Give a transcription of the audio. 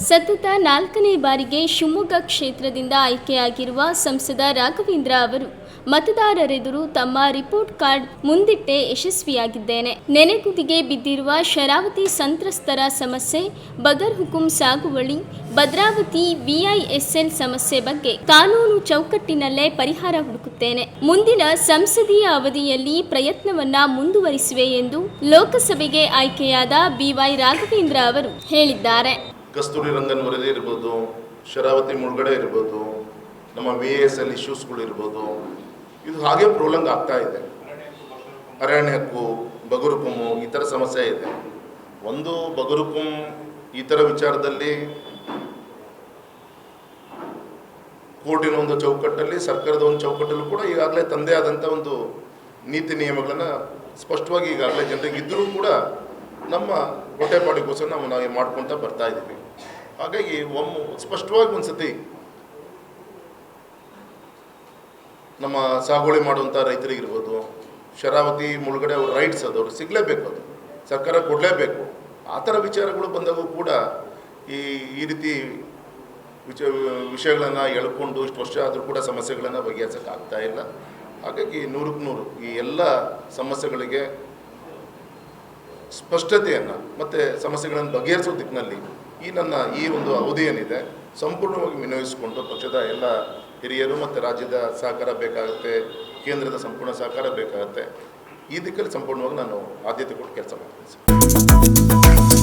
ಸತತ ನಾಲ್ಕನೇ ಬಾರಿಗೆ ಶಿವಮೊಗ್ಗ ಕ್ಷೇತ್ರದಿಂದ ಆಯ್ಕೆಯಾಗಿರುವ ಸಂಸದ ರಾಘವೇಂದ್ರ ಅವರು ಮತದಾರರೆದುರು ತಮ್ಮ ರಿಪೋರ್ಟ್ ಕಾರ್ಡ್ ಮುಂದಿಟ್ಟೆ ಯಶಸ್ವಿಯಾಗಿದ್ದೇನೆ. ನೆನೆಗುದಿಗೆ ಬಿದ್ದಿರುವ ಶರಾವತಿ ಸಂತ್ರಸ್ತರ ಸಮಸ್ಯೆ, ಬಗರ್ ಹುಕುಂ ಸಾಗುವಳಿ, ಭದ್ರಾವತಿ ವಿಐಎಸ್ಎಲ್ ಸಮಸ್ಯೆ ಬಗ್ಗೆ ಕಾನೂನು ಚೌಕಟ್ಟಿನಲ್ಲೇ ಪರಿಹಾರ ಹುಡುಕುತ್ತೇನೆ. ಮುಂದಿನ ಸಂಸದೀಯ ಅವಧಿಯಲ್ಲಿ ಪ್ರಯತ್ನವನ್ನ ಮುಂದುವರಿಸುವೆ ಎಂದು ಲೋಕಸಭೆಗೆ ಆಯ್ಕೆಯಾದ ಬಿವೈ ರಾಘವೇಂದ್ರ ಅವರು ಹೇಳಿದ್ದಾರೆ. ಕಸ್ತೂರಿ ರಂಗನ್ ವರದಿ ಇರ್ಬೋದು, ಶರಾವತಿ ಮುಳುಗಡೆ ಇರ್ಬೋದು, ನಮ್ಮ ವಿ ಎಸ್ ಎಲ್ ಇಶ್ಯೂಸ್ಗಳು ಇರ್ಬೋದು, ಇದು ಹಾಗೆ ಪ್ರೋಲಂಗ್ ಆಗ್ತಾ ಇದೆ. ಅರಣ್ಯಕ್ಕೂ ಬಗುರುಕುಮು ಈ ಥರ ಸಮಸ್ಯೆ ಇದೆ. ಒಂದು ಬಗುರುಕುಂ ಈ ಥರ ವಿಚಾರದಲ್ಲಿ ಕೋರ್ಟಿನ ಒಂದು ಚೌಕಟ್ಟಲ್ಲಿ, ಸರ್ಕಾರದ ಒಂದು ಚೌಕಟ್ಟಲ್ಲೂ ಕೂಡ ಈಗಾಗಲೇ ತಂದೆ ಆದಂಥ ಒಂದು ನೀತಿ ನಿಯಮಗಳನ್ನು ಸ್ಪಷ್ಟವಾಗಿ ಈಗಾಗಲೇ ಜನರಿಗೆ ಇದ್ದರೂ ಕೂಡ ನಮ್ಮ ಹೊಟ್ಟೆಪಾಡಿಗೋಸ್ಕರ ನಾವು ನಾವು ಮಾಡ್ಕೊತ ಬರ್ತಾ ಇದ್ದೀವಿ. ಹಾಗಾಗಿ ಒಮ್ಮೆ ಸ್ಪಷ್ಟವಾಗಿ ಒಂದು ಸತಿ ನಮ್ಮ ಸಾಗುವಳಿ ಮಾಡುವಂಥ ರೈತರಿಗಿರ್ಬೋದು, ಶರಾವತಿ ಮುಳುಗಡೆ ಅವ್ರ ರೈಟ್ಸ್ ಅದು, ಅವ್ರಿಗೆ ಸಿಗಲೇಬೇಕು ಅದು. ಸರ್ಕಾರ ಕೊಡಲೇಬೇಕು. ಆ ಥರ ವಿಚಾರಗಳು ಬಂದಾಗೂ ಕೂಡ ಈ ಈ ರೀತಿ ವಿಚ, ವಿಷಯಗಳನ್ನು ಎಳ್ಕೊಂಡು ಇಷ್ಟು ವರ್ಷ ಆದರೂ ಕೂಡ ಸಮಸ್ಯೆಗಳನ್ನು ಬಗೆಹರಿಸೋಕ್ಕಾಗ್ತಾ ಇಲ್ಲ. ಹಾಗಾಗಿ ನೂರಕ್ಕೆ ನೂರು ಈ ಎಲ್ಲ ಸಮಸ್ಯೆಗಳಿಗೆ ಸ್ಪಷ್ಟತೆಯನ್ನು ಮತ್ತು ಸಮಸ್ಯೆಗಳನ್ನು ಬಗೆಹರಿಸೋ ದಿಕ್ಕಿನಲ್ಲಿ ಈ ನನ್ನ ಈ ಒಂದು ಅವಧಿ ಏನಿದೆ ಸಂಪೂರ್ಣವಾಗಿ ವಿನಿಯೋಗಿಸಿಕೊಂಡು ಪಕ್ಷದ ಎಲ್ಲ ಹಿರಿಯರು ಮತ್ತು ರಾಜ್ಯದ ಸಹಕಾರ ಬೇಕಾಗುತ್ತೆ, ಕೇಂದ್ರದ ಸಂಪೂರ್ಣ ಸಹಕಾರ ಬೇಕಾಗುತ್ತೆ. ಈ ದಿಕ್ಕಲ್ಲಿ ಸಂಪೂರ್ಣವಾಗಿ ನಾನು ಆದ್ಯತೆ ಕೊಟ್ಟು ಕೆಲಸ ಮಾಡ್ತೀನಿ